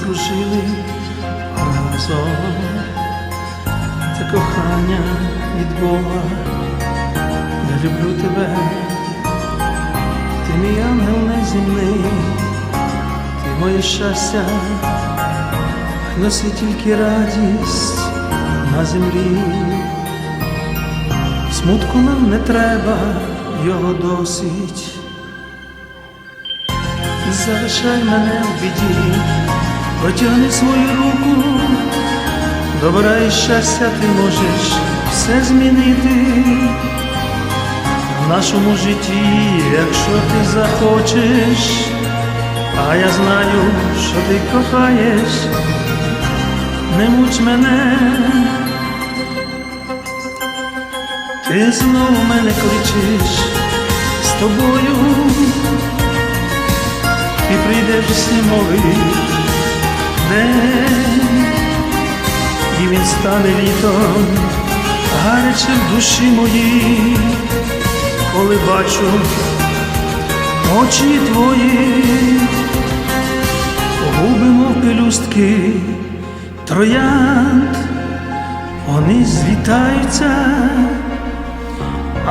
прожили разом. Це кохання від Бога, я люблю тебе, ти мій ангел неземний, ти моє щастя, носи тільки радість на землі. Смутку нам не треба, його досить. Залишай мене в біді, протягни свою руку, добра і щастя ти можеш все змінити. В нашому житті, якщо ти захочеш, а я знаю, що ти кохаєш, не муч мене. Ти знову мене кличеш з тобою, і прийдеш зимовий день, і він стане літом, гаряче в душі моїй, коли бачу очі твої, губи, мов пелюстки, троянд, вони злітаються.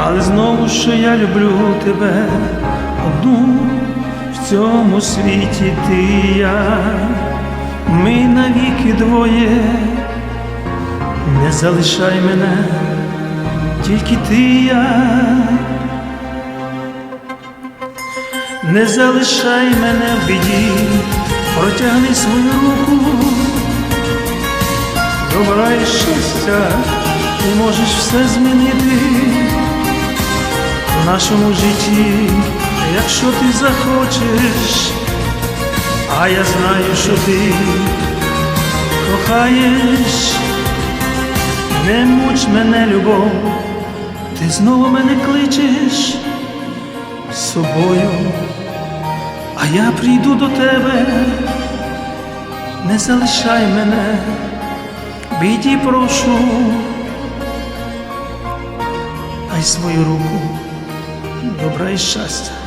Але знову, що я люблю тебе одну в цьому світі ти я, ми навіки двоє, не залишай мене, тільки ти я, не залишай мене в біді, протягни свою руку, добра щастя, ти можеш все змінити. В нашому житті, якщо ти захочеш, а я знаю, що ти кохаєш, не муч мене, любов, ти знову мене кличеш з собою, а я прийду до тебе, не залишай мене, біді прошу, дай свою руку добра і щастя.